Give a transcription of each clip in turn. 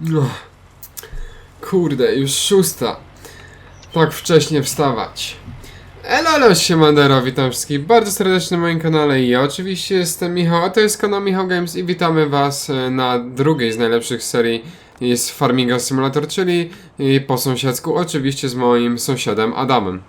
No. Kurde, już szósta. Tak wcześnie wstawać. Elo, elo, siemandero, witam wszystkich bardzo serdecznie na moim kanale i ja oczywiście jestem Michał, a to jest kanał Michał Games i witamy was e, na drugiej z najlepszych serii z Farminga Simulator, czyli e, po sąsiedzku, oczywiście z moim sąsiadem Adamem.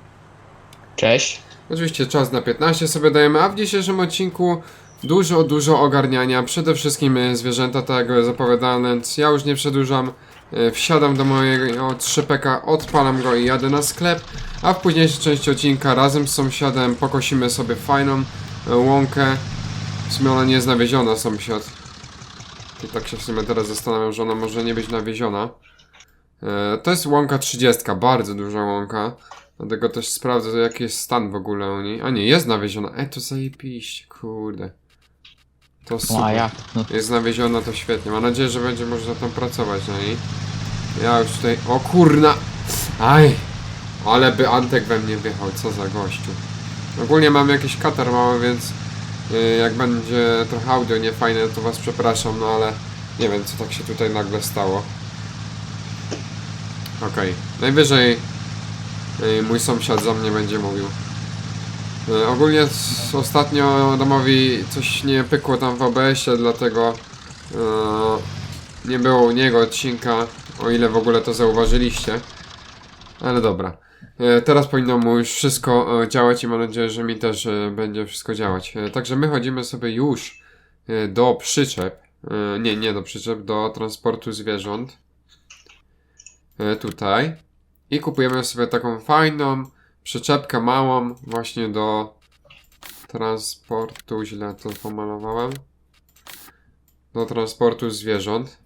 Cześć. Oczywiście czas na 15 sobie dajemy, a w dzisiejszym odcinku dużo, dużo ogarniania. Przede wszystkim e, zwierzęta, tak jak zapowiadałem, więc ja już nie przedłużam. E, Wsiadam do mojego trzypeka, odpalam go i jadę na sklep, a w późniejszej części odcinka razem z sąsiadem pokosimy sobie fajną e, łąkę. W sumie ona nie jest nawieziona, sąsiad. I tak się w sumie teraz zastanawiam, że ona może nie być nawieziona. To jest łąka 30, bardzo duża łąka. Dlatego też sprawdzę, jaki jest stan w ogóle u niej. A nie, jest nawieziona. E, to zajebiście, kurde. To super. No a jak? No, Jest nawieziona, to świetnie. Mam nadzieję, że będzie można tam pracować na niej. Ja już tutaj... O kurna! Aj! Ale by Antek we mnie wjechał, co za gościu. Ogólnie mam jakiś katar mały, więc yy, jak będzie trochę audio niefajne, to was przepraszam, no ale nie wiem, co tak się tutaj nagle stało. Okej, najwyżej yy, mój sąsiad za mnie będzie mówił. E, Ogólnie s- ostatnio Adamowi coś nie pykło tam w OBS-ie, dlatego e, nie było u niego odcinka, o ile w ogóle to zauważyliście. Ale dobra. E, teraz powinno mu już wszystko e, działać i mam nadzieję, że mi też e, będzie wszystko działać. E, także my chodzimy sobie już e, do przyczep. E, nie, nie do przyczep, do transportu zwierząt. E, tutaj. I kupujemy sobie taką fajną przyczepkę małą właśnie do transportu, źle to pomalowałem, do transportu zwierząt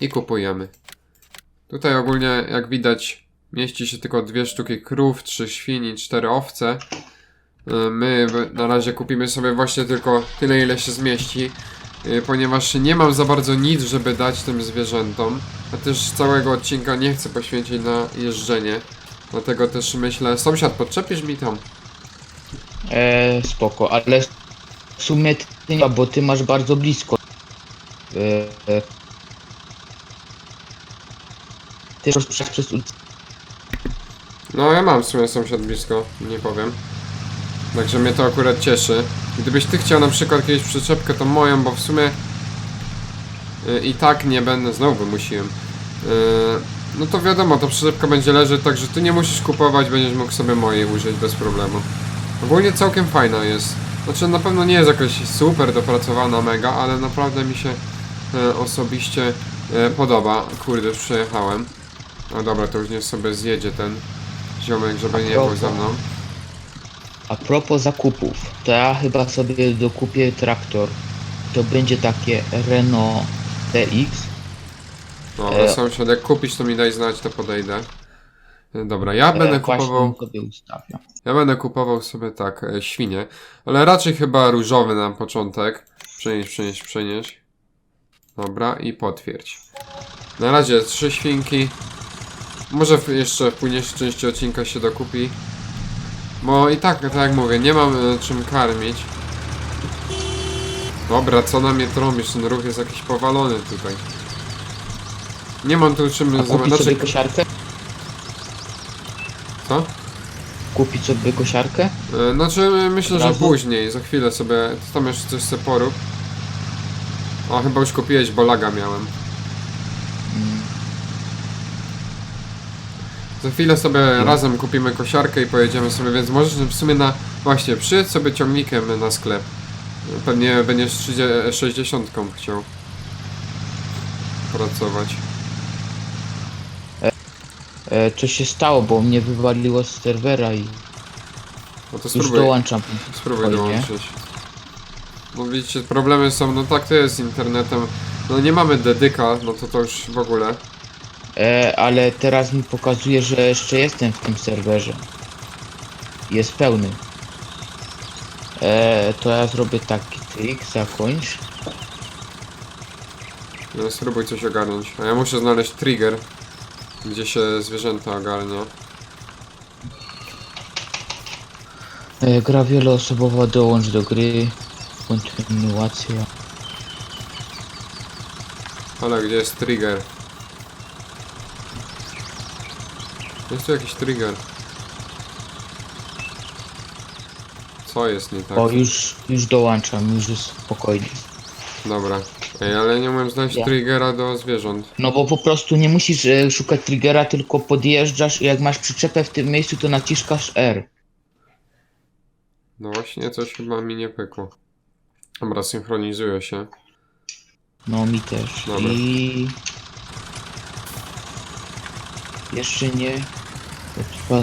i kupujemy. Tutaj ogólnie jak widać mieści się tylko dwie sztuki krów, trzy świni, cztery owce. Y, My na razie kupimy sobie właśnie tylko tyle ile się zmieści, y, ponieważ nie mam za bardzo nic, żeby dać tym zwierzętom, a też całego odcinka nie chcę poświęcić na jeżdżenie. Dlatego też myślę, sąsiad, podczepisz mi tam? e, spoko, ale w sumie ty nie, bo ty masz bardzo blisko. E, e, ty przejść przez ulicę. No, ja mam w sumie sąsiad blisko, nie powiem. Także mnie to akurat cieszy. Gdybyś ty chciał na przykład kiedyś przyczepkę, to moją, bo w sumie y, i tak nie będę, znowu wymusiłem. Y, no to wiadomo, to przyczepka będzie leżeć, także ty nie musisz kupować, będziesz mógł sobie mojej użyć bez problemu. Ogólnie całkiem fajna jest. Znaczy na pewno nie jest jakaś super dopracowana mega, ale naprawdę mi się e, osobiście e, podoba. Kurde, już przejechałem. No dobra, to już niech sobie zjedzie ten ziomek, żeby nie był za mną. A propos zakupów, to ja chyba sobie dokupię traktor. To będzie takie Renault TX. No, ale E. sąsiad, jak kupisz, to mi daj znać, to podejdę. E, Dobra, ja będę e, właśnie kupował, ja będę kupował sobie tak, e, świnie, ale raczej chyba różowy na początek. Przenieś, przenieś, przenieś. Dobra, i potwierdź. Na razie trzy świnki. Może jeszcze w późniejszej części odcinka się dokupi. Bo i tak, tak jak mówię, nie mam e, czym karmić. Dobra, co na mnie trąbisz? Ten ruch jest jakiś powalony tutaj. Nie mam tu czym kupić zobaczyć. sobie kosiarkę? Co? Kupić sobie kosiarkę? E, Znaczy myślę, że Razu? później, za chwilę sobie, tam jeszcze coś se porób. O, chyba już kupiłeś, bo laga miałem. Mm, Za chwilę sobie razem kupimy kosiarkę i pojedziemy sobie, więc możesz w sumie na... Właśnie, przyjedź sobie ciągnikiem na sklep. Pewnie będziesz 30 60 chciał pracować. E, co się stało, bo mnie wywaliło z serwera i No to już spróbuj, dołączam. spróbuj spokojnie. dołączyć. No widzicie, problemy są, no tak to jest z internetem. No nie mamy dedyka, no to to już w ogóle. E, ale teraz mi pokazuje, że jeszcze jestem w tym serwerze. Jest pełny. E, to ja zrobię taki trik, zakończ. No, spróbuj coś ogarnąć. A ja muszę znaleźć trigger, gdzie się zwierzęta ogarnia. E, gra wieloosobowa, dołącz do gry. Kontynuacja. Ale gdzie jest trigger? Jest tu jakiś trigger. Co jest nie tak? O, już, już dołączam, już jest spokojnie. Dobra. Ej, ale nie umiem znaleźć Ja. triggera do zwierząt. No bo po prostu nie musisz e, szukać triggera, tylko podjeżdżasz i jak masz przyczepę w tym miejscu, to naciskasz R. No właśnie, coś chyba mi nie pykło. Dobra, synchronizuję się. No mi też. Dobra. I... Jeszcze nie... To trwa...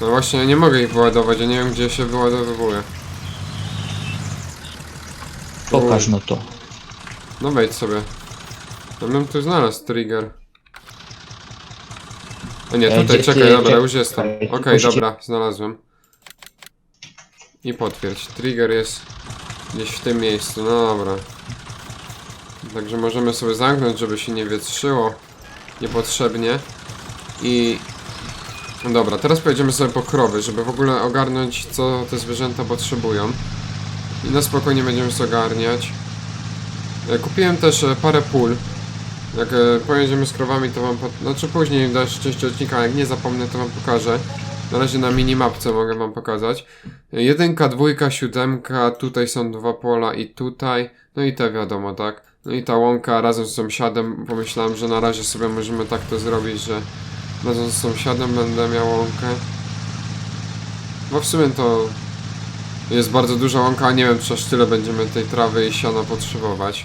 No właśnie, nie mogę ich wyładować, ja nie wiem gdzie się wyładowywuje. Pokaż no to. No wejdź sobie. Ja bym tu znalazł trigger. A nie, E, tutaj, gdzie czekaj, ty- dobra, czekaj, już jestem. Okej, dobra, znalazłem. I potwierdź, trigger jest gdzieś w tym miejscu, no dobra. Także możemy sobie zamknąć, żeby się nie wietrzyło niepotrzebnie. I... Dobra, teraz pojedziemy sobie po krowy, żeby w ogóle ogarnąć, co te zwierzęta potrzebują. I na spokojnie będziemy sobie ogarniać. E, Kupiłem też e, parę pól. Jak e, pojedziemy z krowami, to wam. Po... Znaczy później w dalszej części odcinka, jak nie zapomnę, to wam pokażę. Na razie na minimapce mogę wam pokazać. Jedynka, dwójka, siódemka, tutaj są dwa pola i tutaj. No i te wiadomo, tak? No i ta łąka razem z sąsiadem. Pomyślałem, że na razie sobie możemy tak to zrobić, że razem z sąsiadem będę miał łąkę. Bo w sumie to jest bardzo duża łąka, a nie wiem, czy aż tyle będziemy tej trawy i siana potrzebować.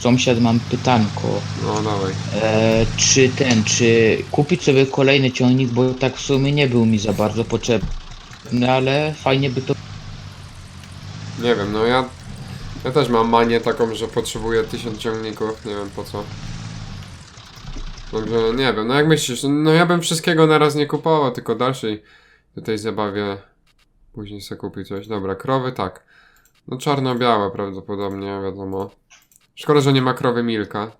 Sąsiad, mam pytanko. No dawaj. E, czy ten, czy kupić sobie kolejny ciągnik, bo tak w sumie nie był mi za bardzo potrzebny, ale fajnie by to... Nie wiem, no ja. Ja też mam manię taką, że potrzebuję tysiąc ciągników, nie wiem po co. Także nie wiem, no jak myślisz, no ja bym wszystkiego na raz nie kupował, tylko dalszej tutaj zabawie później sobie kupił coś. Dobra, krowy tak. No czarno-białe prawdopodobnie, wiadomo. Szkoda, że nie ma krowy Milka.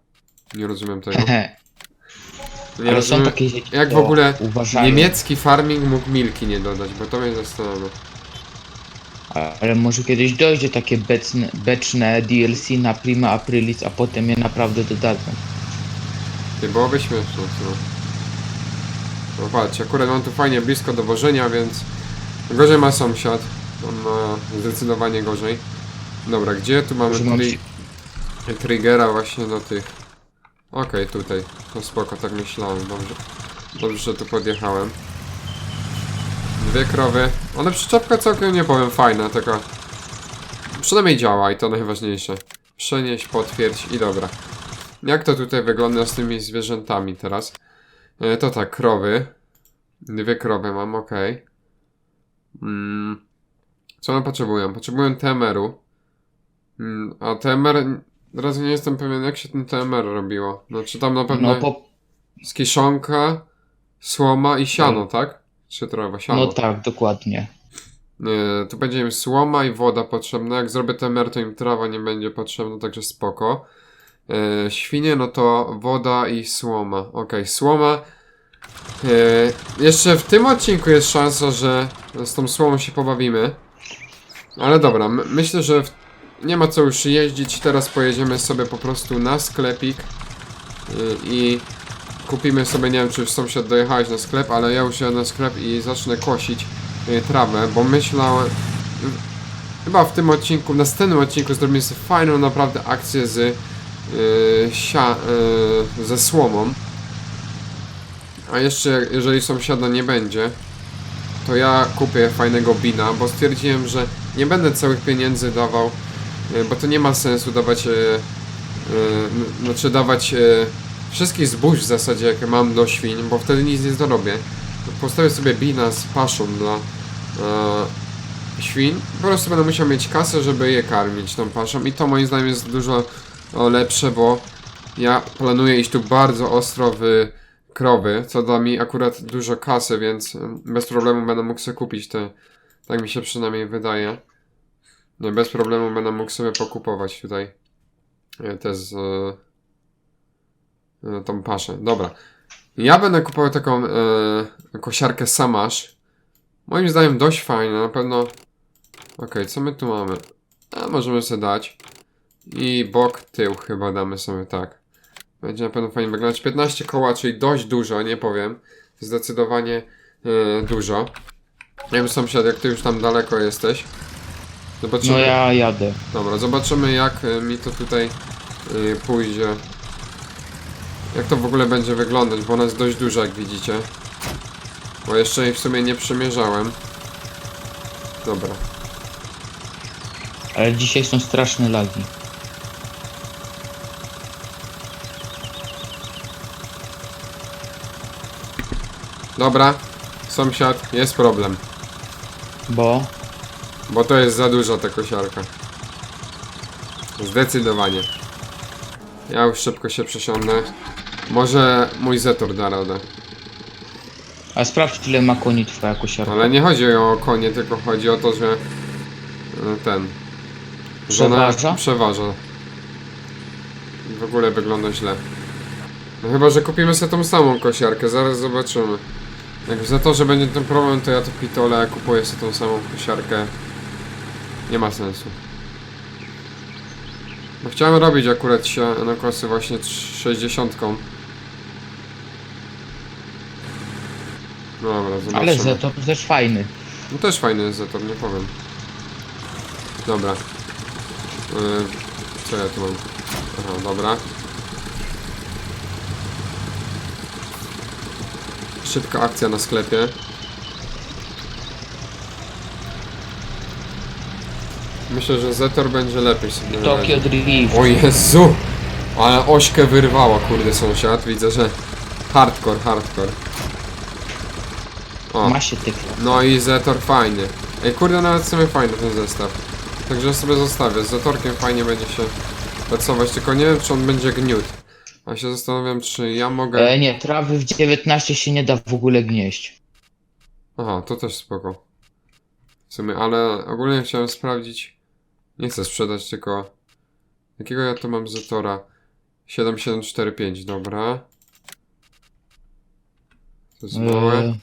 Nie rozumiem tego. Nie ale są rozumiem, takie dzieci, jak w ogóle uważają, niemiecki farming mógł Milki nie dodać, bo to mnie zastanawia. Ale może kiedyś dojdzie takie beczne, beczne DLC na Prima Aprilis, a potem je naprawdę dodadzą. Ty byłoby śmieszne, no. No patrz, akurat mam tu fajnie blisko do wożenia, więc gorzej ma sąsiad. On ma zdecydowanie gorzej. Dobra, gdzie tu mamy tri triggera właśnie do tych. Okej, tutaj. To spoko, tak myślałem, dobrze. Dobrze, że tu podjechałem. Dwie krowy. Ale przyczepka całkiem nie powiem fajna, taka. Przynajmniej działa i to najważniejsze. Przenieść, potwierdź i dobra. Jak to tutaj wygląda z tymi zwierzętami teraz? E, to tak, krowy. Dwie krowy mam, ok. Mm. Co one potrzebują? Potrzebują TMR-u. Mm, a TMR... Teraz nie jestem pewien, jak się ten TMR robiło. No, czy tam na pewno No, po, z kiszonka, słoma i siano, tak? Czy trawa, siano. no tak, dokładnie. Nie, tu będzie im słoma i woda potrzebna. Jak zrobię TMR, to im trawa nie będzie potrzebna, także spoko. E, świnie, no to woda i słoma. Okej, słoma. E, jeszcze w tym odcinku jest szansa, że z tą słomą się pobawimy. Ale dobra, my, myślę, że w, nie ma co już jeździć. Teraz pojedziemy sobie po prostu na sklepik y, i kupimy sobie, nie wiem czy już sąsiad dojechałeś na sklep, ale ja już na sklep i zacznę kosić y, trawę, bo myślałem, chyba w tym odcinku, w następnym odcinku zrobimy sobie fajną naprawdę akcję z y, sia, y, ze słomą. A jeszcze jeżeli sąsiada nie będzie, to ja kupię fajnego bina, bo stwierdziłem, że nie będę całych pieniędzy dawał, y, bo to nie ma sensu dawać, y, n- znaczy dawać wszystkich zbóż w zasadzie, jakie mam do świń, bo wtedy nic nie zarobię. Postawię sobie bina z paszą dla e, świn. Po prostu będę musiał mieć kasę, żeby je karmić tą paszą i to moim zdaniem jest dużo lepsze, bo ja planuję iść tu bardzo ostro w krowy, co da mi akurat dużo kasy, więc bez problemu będę mógł sobie kupić te, tak mi się przynajmniej wydaje. Nie, bez problemu będę mógł sobie pokupować tutaj e, te z e, e, tą paszę. Dobra. Ja będę kupował taką e, kosiarkę Samasz. Moim zdaniem dość fajna, na pewno. Okej, co my tu mamy? A możemy sobie dać. I bok, tył chyba damy sobie tak. Będzie na pewno fajnie wyglądać. 15 koła, czyli dość dużo, nie powiem. Zdecydowanie e, dużo. Nie wiem sąsiad, jak ty już tam daleko jesteś. Zobaczymy. No ja jadę. Dobra, zobaczymy jak e, mi to tutaj e, pójdzie. Jak to w ogóle będzie wyglądać, bo ona jest dość duża, jak widzicie. Bo jeszcze jej w sumie nie przemierzałem. Dobra. Ale dzisiaj są straszne lagi. Dobra, sąsiad, jest problem. Bo Bo to jest za duża ta kosiarka. Zdecydowanie. Ja już szybko się przesiądę. Może mój Zetor da radę. A sprawdź ile ma koni twoja kosiarka. Ale nie chodzi o konie, tylko chodzi o to, że e, ten. że ona Przeważa? Przeważa. W ogóle wygląda źle. No chyba, że kupimy sobie tą samą kosiarkę, zaraz zobaczymy. Jak za to, że będzie ten problem, to ja to pitole kupuję sobie tą samą kosiarkę. Nie ma sensu. No chciałem robić akurat się na kosy właśnie 60. Dobra, zobaczymy. Ale to też fajny. No też fajny jest Zetor, nie powiem. Dobra. Yy, co ja tu mam? Aha, dobra. Szybka akcja na sklepie. Myślę, że Zetor będzie lepiej sobie radził. Drift. O Jezu! Ale ośkę wyrwała, kurde sąsiad. Widzę, że hardcore, hardcore. O. Ma się tykle. No i Zetor fajny. Ej, kurde, nawet w sumie fajny ten zestaw. Także sobie zostawię. Z Zetorkiem fajnie będzie się pracować, tylko nie wiem, czy on będzie gniót. A się zastanawiam, czy ja mogę... E, nie, trawy w 19 się nie da w ogóle gnieść. Aha, to też spoko. W sumie, ale ogólnie chciałem sprawdzić... Nie chcę sprzedać, tylko... Jakiego ja tu mam Zetora? 7745, dobra. To jest małe. E,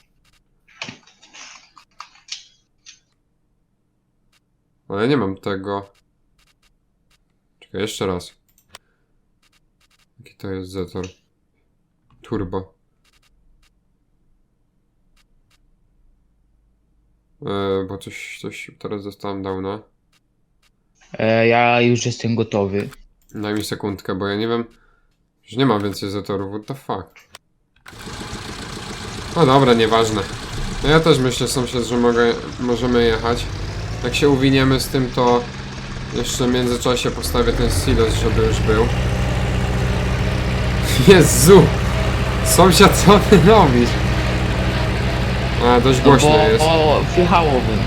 Ale nie mam tego. Czekaj, jeszcze raz. Jaki to jest Zetor? Turbo. E, bo coś, coś teraz dostałem downa. e, ja już jestem gotowy. Daj mi sekundkę, bo ja nie wiem. Już nie mam więcej Zetorów, what the fuck. No dobra, nieważne. No ja też myślę sąsiad, że mogę, możemy jechać. Jak się uwiniemy z tym, to jeszcze w międzyczasie postawię ten silos, żeby już był. Jezu! Sąsiad, co ty robisz? A, dość No głośno bo jest. o, wjechałbym.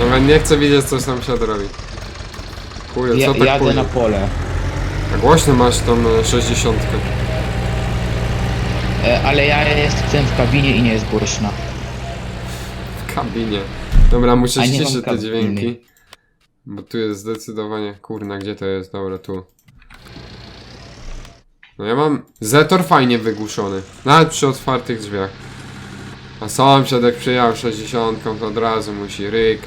Nawet nie chcę widzieć, co sąsiad robi. Kurde, Ja, co tak jadę na pole. A głośno masz tą e, 60. E, ale ja jestem w kabinie i nie jest głośna. W kabinie. Dobra, muszę A nie mam ściszyć te kabiny. dźwięki. Bo tu jest zdecydowanie... Kurna, gdzie to jest? Dobra, tu. No ja mam... Zetor fajnie wygłuszony. Nawet przy otwartych drzwiach. A sąsiad jak przyjechał 60, to od razu musi ryk.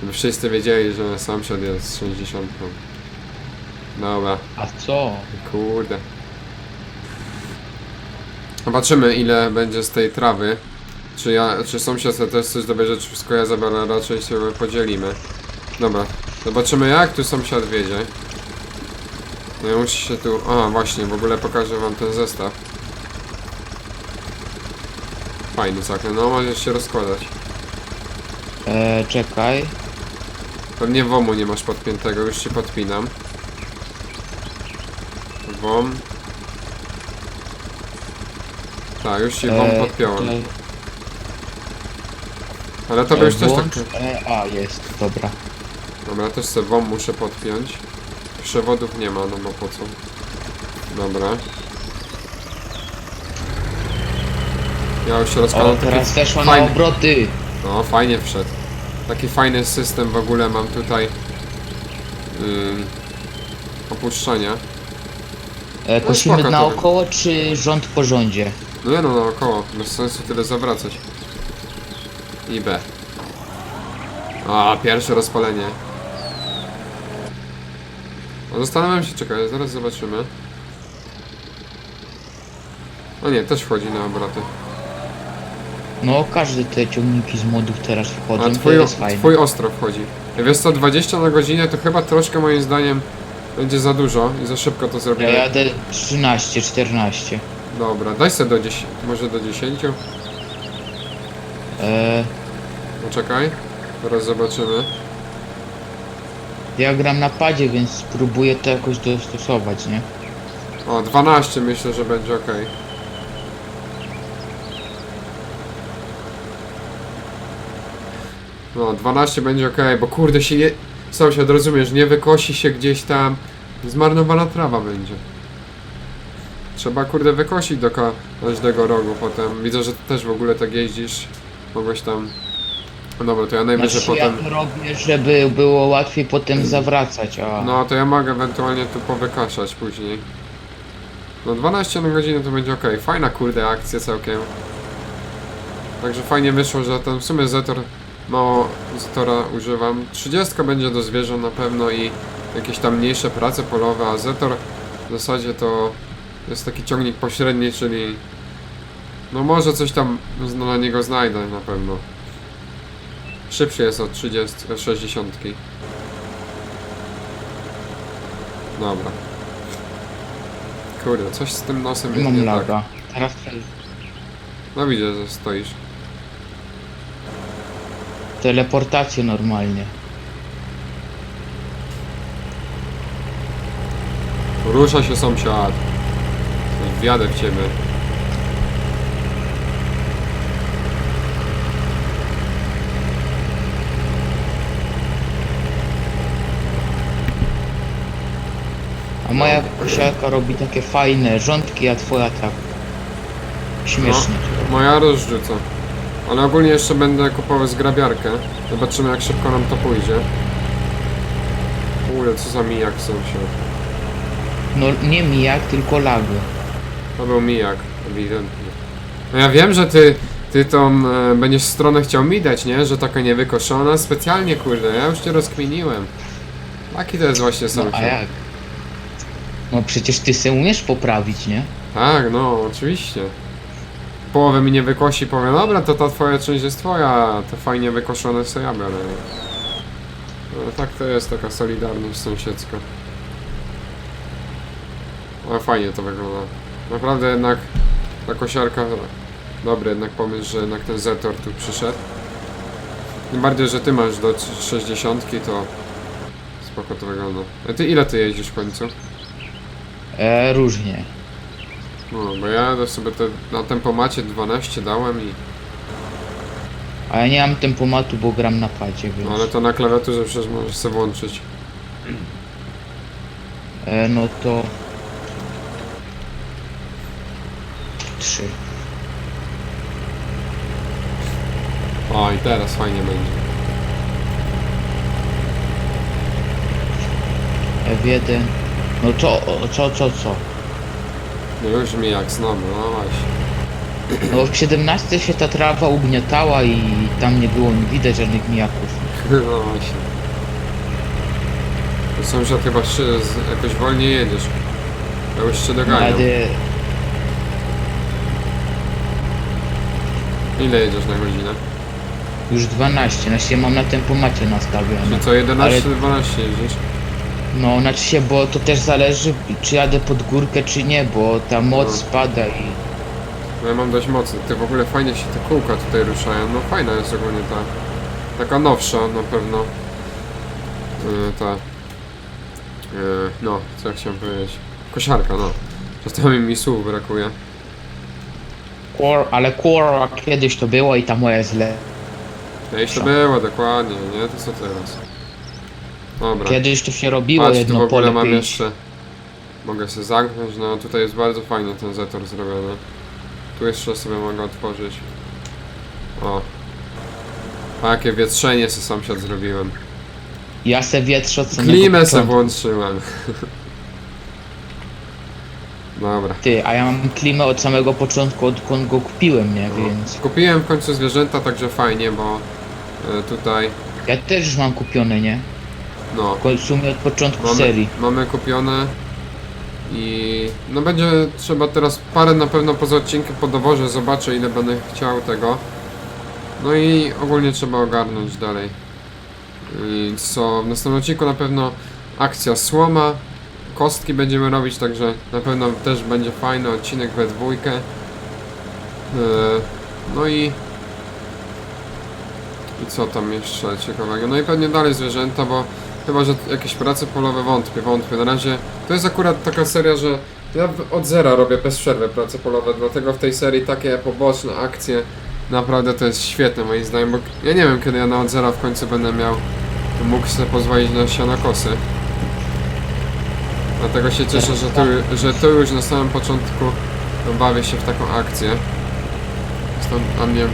Żeby wszyscy wiedzieli, że sąsiad jest 60. Dobra, A co? kurde. Zobaczymy ile będzie z tej trawy. Czy ja, czy sąsiad też coś dobierze, czy wszystko ja zabiorę, raczej się podzielimy. Dobra, zobaczymy jak tu sąsiad wiedzie. No i musi się tu... A, właśnie, w ogóle pokażę wam ten zestaw. Fajny zakręt, no możesz się rozkładać. E, czekaj. Pewnie WOMu nie masz podpiętego, już ci podpinam. WOM. Tak, już ci WOM E, podpiąłem. tutaj, Ale to e, już też tak... E, a, jest, dobra. Dobra, też sobie WOM muszę podpiąć. Przewodów nie ma, no bo po co? Dobra. Ja już się O, rozkładam teraz taki weszła na fajny, obroty. No, fajnie wszedł. Taki fajny system w ogóle mam tutaj. Ym, opuszczania. E, No kosimy to- naokoło, czy rząd po rządzie? No nie no, naokoło. Bez sensu tyle zawracać. i B. A, pierwsze rozpalenie. Zastanawiam się, czekaj, zaraz zobaczymy. No nie, też wchodzi na obroty. No, każde te ciągniki z modów teraz wchodzą, A to twój, jest fajne. twój ostro wchodzi. Wiesz co, 20 na godzinę to chyba troszkę moim zdaniem będzie za dużo i za szybko to Ja zrobimy. jadę 13, 14. Dobra, daj sobie do 10, może do 10. Eee, No czekaj, teraz zobaczymy. Ja gram na padzie, więc spróbuję to jakoś dostosować, nie? O, 12 myślę, że będzie ok. No, 12 będzie ok, bo kurde się nie... Sąsiad, rozumiesz, nie wykosi się gdzieś tam, zmarnowana trawa będzie. Trzeba kurde wykosić do ka- każdego rogu potem. Widzę, że ty też w ogóle tak jeździsz. Mogłeś tam... No dobra, to ja najwyżej Znaczy potem... ja to robię, żeby było łatwiej potem zawracać, a... No to ja mogę ewentualnie tu powykaszać później. No 12 na godzinę to będzie ok. Fajna kurde akcja całkiem. Także fajnie wyszło, że ten w sumie Zetor mało Zetora używam. 30 będzie do zwierząt na pewno i jakieś tam mniejsze prace polowe, a Zetor w zasadzie to jest taki ciągnik pośredni, czyli no może coś tam na niego znajdę na pewno. Szybszy jest od 30, 60. Dobra. Kurde, coś z tym nosem jest Mam nie tak. laga. Teraz No widzę, że stoisz. teleportację normalnie. Rusza się sąsiad. Wjadę w ciebie. Moja kosiarka robi takie fajne rządki, a twoja tak... Śmiesznie. Moja rozrzuca. Ale ogólnie jeszcze będę kupował zgrabiarkę. Zobaczymy jak szybko nam to pójdzie. Kurde, co za mijak sąsiad. No nie mijak, tylko lag. To był mijak, ewidentnie. No ja wiem, że ty, ty tą e, będziesz stronę chciał mi dać, nie? Że taka niewykoszona. Specjalnie, kurde, ja już cię rozkminiłem. Taki to jest właśnie No sąsiad. a jak? No przecież ty se umiesz poprawić, nie? Tak, no, oczywiście. Połowę mi nie wykosi, powiem, dobra, to ta twoja część jest twoja, te fajnie wykoszone sobie ja biorę. No, tak to jest, taka solidarność sąsiedzka. Ale fajnie to wygląda. Naprawdę jednak ta kosiarka, dobry jednak pomysł, że jednak ten Zetor tu przyszedł. Tym bardziej, że ty masz do 60, to spoko to wygląda. A ty ile ty jeździsz w końcu? E, różnie. No, bo ja sobie te, na tempomacie 12 dałem i... A ja nie mam tempomatu, bo gram na padzie, więc... No ale to na klawiaturze przecież możesz sobie włączyć. E, no to... Trzy. O i teraz fajnie będzie. F1. No co, co, co, co? No już mi jak znowu, no właśnie. No w 17 się ta trawa ugniatała i tam nie było widać żadnych mijaków. No właśnie. To Sąsiad chyba się z, jakoś wolniej jedziesz. Ja już się doganiam. Ale Ile jedziesz na godzinę? już 12, znaczy ja mam na tempomacie nastawione. Czy co, 11 Ale- 12 jedziesz? No, znaczy się, bo to też zależy czy jadę pod górkę czy nie, bo ta moc No. spada i... No ja mam dość mocny. Ty w ogóle fajnie się te kółka tutaj ruszają. No fajna jest ogólnie ta. Taka nowsza na pewno. Yy, ta. Yy, no, co ja chciałem powiedzieć. Kosiarka, no. Czasami mi słów brakuje. Core, ale Core kiedyś to było i ta moja jest le... Kiedyś to Co? było dokładnie, nie? To co teraz? Dobra. Kiedyś to się robiło Patrz, tu w jedno ogóle pole mam pięć. jeszcze. Mogę się zamknąć, no tutaj jest bardzo fajnie ten zetor zrobiony. Tu jeszcze sobie mogę otworzyć. O. A jakie wietrzenie sobie sąsiad zrobiłem. Ja se wietrzę od samego Klimę se początku. włączyłem. Dobra. Ty, a ja mam klimę od samego początku, odkąd go kupiłem, nie? Więc Kupiłem w końcu zwierzęta, także fajnie, bo e, tutaj, ja też już mam kupione, nie? No, W sumie od początku mamy, serii. mamy kupione i no będzie trzeba teraz parę na pewno poza odcinkiem po doborze, zobaczę ile będę chciał tego. No i ogólnie trzeba ogarnąć dalej. I co, w następnym odcinku na pewno akcja słoma, kostki będziemy robić, także na pewno też będzie fajny odcinek we dwójkę. Yy, No i... I co tam jeszcze ciekawego? No i pewnie dalej zwierzęta, bo chyba, że jakieś prace polowe wątpię, wątpię. Na razie to jest akurat taka seria, że ja od zera robię bez przerwy prace polowe, dlatego w tej serii takie poboczne akcje naprawdę to jest świetne moim zdaniem, bo ja nie wiem kiedy ja na od zera w końcu będę miał mógł sobie pozwolić na sianokosy. Dlatego się cieszę, że tu, że tu już na samym początku bawię się w taką akcję. Jest to dla mnie.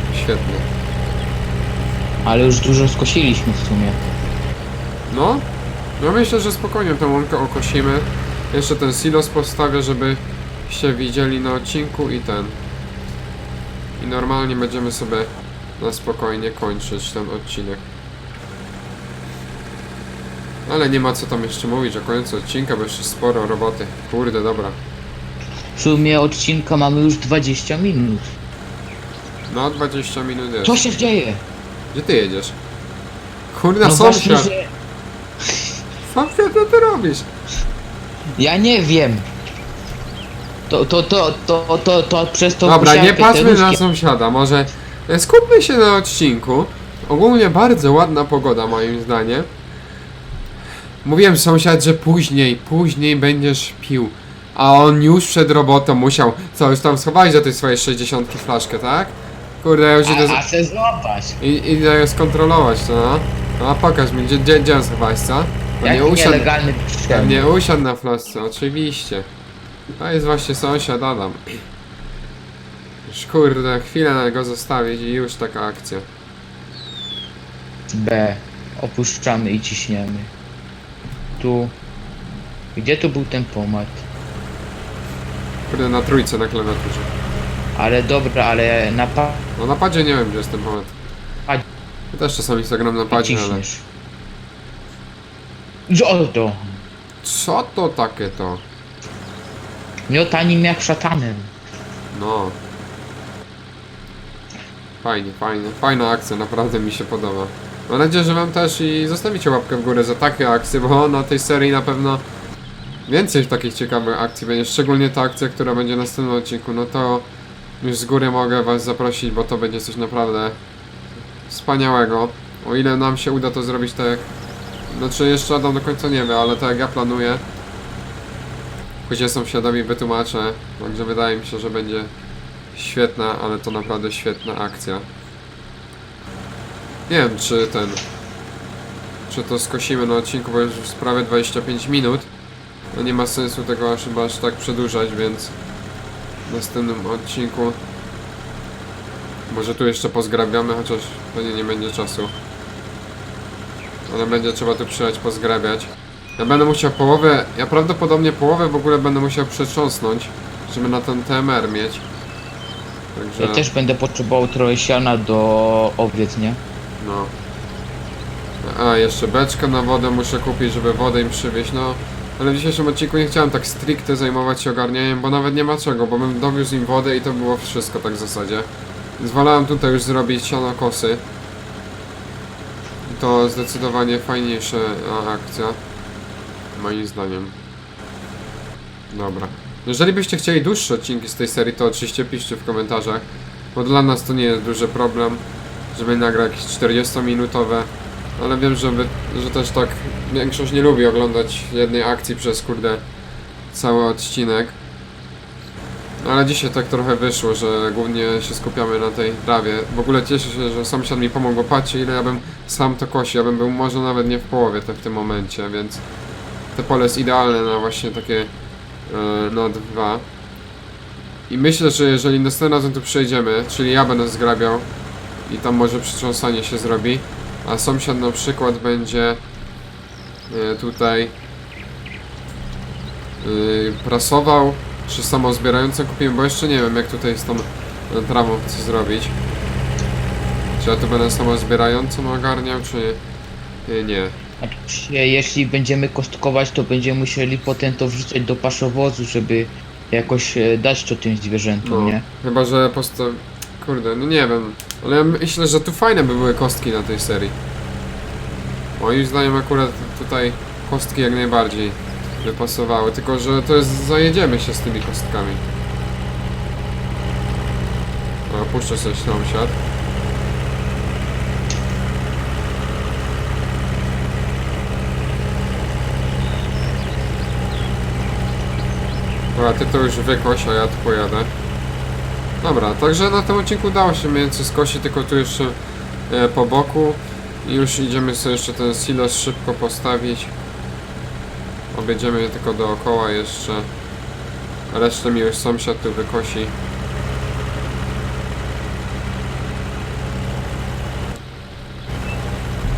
Ale już dużo skosiliśmy w sumie. No, no myślę, że spokojnie tę łąkę okosimy. Jeszcze ten silos postawię, żeby się widzieli na odcinku i ten. I normalnie będziemy sobie na spokojnie kończyć ten odcinek. Ale nie ma co tam jeszcze mówić o końcu odcinka, bo jeszcze sporo roboty. Kurde, dobra. W sumie odcinka mamy już 20 minut. No, 20 minut jest. Co się dzieje? Gdzie ty jedziesz? Kurde, No właśnie, że... Sąsiad, co ty robisz? Ja nie wiem. To, to, to, to, to, to przez to Dobra, nie musiałem patrzmy na sąsiada, może e, skupmy się na odcinku. Ogólnie bardzo ładna pogoda moim zdaniem. Mówiłem sąsiad, że później, później będziesz pił. A on już przed robotą musiał, co już tam schowałeś do tej swojej 60 flaszkę, tak? Kurde, ja już idę, A, a złapać. i- idę skontrolować, to no. No a pokaż mi, gdzie, gdzie, gdzie on schowałeś, co? Jaki usiadł, nielegalny pewnie usiadł na flaszce, oczywiście. To jest właśnie sąsiad Adam. Już kurde, chwilę na go zostawić i już taka akcja. B. Opuszczamy i ciśniemy. Tu. Gdzie tu był ten pomad? Kurde, na trójce na klawiaturze. Ale dobra, ale na pa... No na padzie nie wiem, gdzie jest ten moment. Pad- Ja też czasami zagram na padzie, ale... ciśniesz. Co to? Co to takie to? Miotanim jak szatanem. No. Fajnie, fajnie. Fajna akcja, naprawdę mi się podoba. Mam nadzieję, że wam też i zostawicie łapkę w górę za takie akcje, bo na tej serii na pewno więcej takich ciekawych akcji będzie. Szczególnie ta akcja, która będzie w następnym odcinku, no to już z góry mogę was zaprosić, bo to będzie coś naprawdę wspaniałego. O ile nam się uda to zrobić tak. Znaczy jeszcze Adam do końca nie wie, ale tak jak ja planuję. Później sąsiadowi wytłumaczę, także wydaje mi się, że będzie świetna, ale to naprawdę świetna akcja. Nie wiem, czy ten... Czy to skosimy na odcinku, bo już jest prawie 25 minut. No nie ma sensu tego aż chyba aż tak przedłużać, więc w następnym odcinku może tu jeszcze pozgrabiamy, chociaż pewnie nie będzie czasu. Ale będzie trzeba tu przyjechać pozgrabiać. Ja będę musiał połowę, ja prawdopodobnie połowę w ogóle będę musiał przetrząsnąć, żeby na ten TMR mieć. Także, Ja też będę potrzebował trochę siana do owiec, nie? no. A, jeszcze beczkę na wodę muszę kupić, żeby wodę im przywieźć, no. Ale w dzisiejszym odcinku nie chciałem tak stricte zajmować się ogarnianiem, bo nawet nie ma czego, bo bym dowiózł im wodę i to było wszystko tak w zasadzie. Zwalałem tutaj już zrobić siano kosy. To zdecydowanie fajniejsza akcja. Moim zdaniem. Dobra. Jeżeli byście chcieli dłuższe odcinki z tej serii, to oczywiście piszcie w komentarzach. Bo dla nas to nie jest duży problem, żeby nagrać jakieś 40-minutowe. Ale wiem, że, wy, że też tak większość nie lubi oglądać jednej akcji przez kurde cały odcinek. Ale dzisiaj tak trochę wyszło, że głównie się skupiamy na tej trawie. W ogóle cieszę się, że sąsiad mi pomógł, bo patrzcie ile ja bym sam to kosił. Ja bym był może nawet nie w połowie te, w tym momencie, więc to pole jest idealne na właśnie takie no dwa. I myślę, że jeżeli następnym razem tu przejdziemy, czyli ja będę zgrabiał i tam może przytrząsanie się zrobi, a sąsiad na przykład będzie e, tutaj e, prasował, Czy samozbierającą kupimy, bo jeszcze nie wiem jak tutaj z tą e, trawą chcę zrobić. Czy ja tu będę samozbierającą ogarniał, czy nie? nie. Znaczy, jeśli będziemy kostkować, to będziemy musieli potem to wrzucać do paszowozu, żeby jakoś e, dać to tym zwierzętom, No, nie? chyba, że posta... Kurde, no nie wiem. Ale ja myślę, że tu fajne by były kostki na tej serii. Moim zdaniem akurat tutaj kostki jak najbardziej by pasowały, tylko że to jest... zajedziemy się z tymi kostkami. O, puszczę sobie sąsiad. Dobra, ty to już wykoś, a ja tu pojadę. Dobra, także na tym odcinku udało się mniej więcej skosić, tylko tu jeszcze e, po boku. I już idziemy sobie jeszcze ten silos szybko postawić. Objedziemy je tylko dookoła jeszcze. Resztę mi już sąsiad tu wykosi.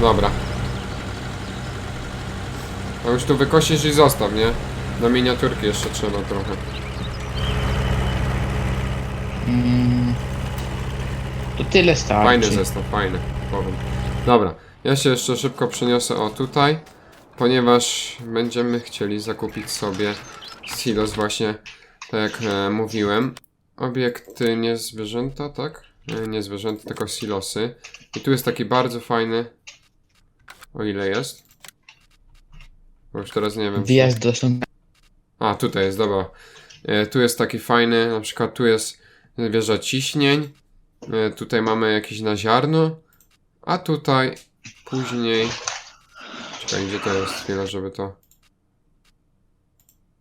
Dobra. A już tu wykosisz i zostaw, nie? Na miniaturki jeszcze trzeba trochę. Mm, to tyle starczy. Fajny zestaw, fajny, powiem. Dobra, ja się jeszcze szybko przeniosę o tutaj, ponieważ będziemy chcieli zakupić sobie silos właśnie, tak jak e, mówiłem. Obiekty nie zwierzęta, tak? E, nie zwierzęta, tylko silosy. I tu jest taki bardzo fajny, o ile jest. Bo już teraz nie wiem. Wjazd do a, tutaj jest, dobra. E, tu jest taki fajny, na przykład tu jest wieża ciśnień. E, tutaj mamy jakieś na ziarno. A tutaj później... Czekaj, gdzie to jest chwila, żeby to...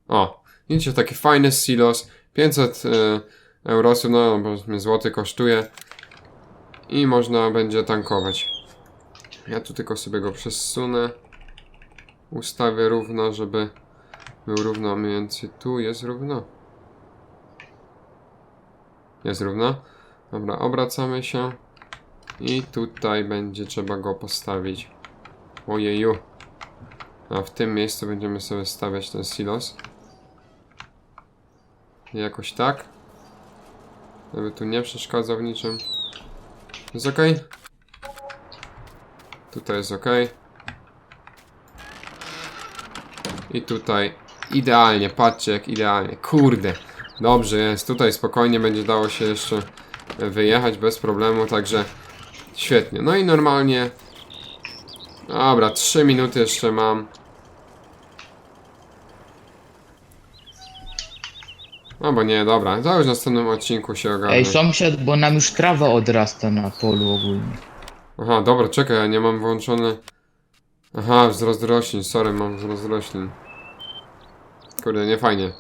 O, widzicie, taki fajny silos. 500 e, eurosów, no powiedzmy złoty kosztuje. I można będzie tankować. Ja tu tylko sobie go przesunę. Ustawię równo, żeby był równo mniej więcej tu, jest równo. Jest równo. Dobra, obracamy się. I tutaj będzie trzeba go postawić. Ojeju. A w tym miejscu będziemy sobie stawiać ten silos. Jakoś tak. Żeby tu nie przeszkadzał w niczym. Jest ok? Tutaj jest ok. I tutaj idealnie, patrzcie jak idealnie. Kurde, dobrze jest. Tutaj spokojnie będzie dało się jeszcze wyjechać bez problemu, także świetnie. No i normalnie. Dobra, 3 minuty jeszcze mam. No bo nie, dobra, to już w następnym odcinku się ogarnę. Ej, sąsiad, bo nam już trawa odrasta na polu ogólnie. Aha, dobra, czekaj, ja nie mam włączony. Aha, wzrost roślin, sorry, mam wzrost roślin. Kurde, nie fajnie.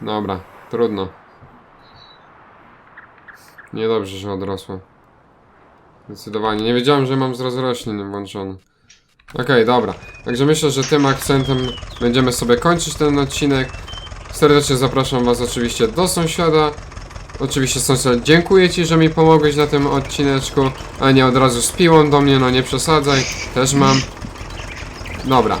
Dobra, trudno. Niedobrze, że odrosło. Zdecydowanie. Nie wiedziałem, że mam wzrost roślin włączony. Okej, dobra. Także myślę, że tym akcentem będziemy sobie kończyć ten odcinek. Serdecznie zapraszam Was oczywiście do sąsiada. Oczywiście sąsiad, dziękuję Ci, że mi pomogłeś na tym odcineczku, a nie od razu z piłą do mnie, no nie przesadzaj, też mam. Dobra,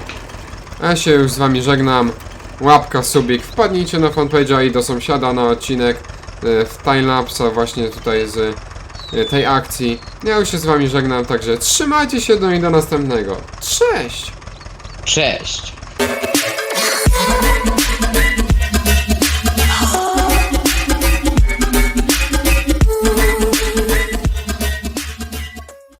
ja się już z Wami żegnam, łapka, subik, wpadnijcie na fanpage'a i do sąsiada na odcinek e, w timelapsa właśnie tutaj z e, tej akcji. Ja już się z Wami żegnam, także trzymajcie się, no i do następnego. Cześć! Cześć!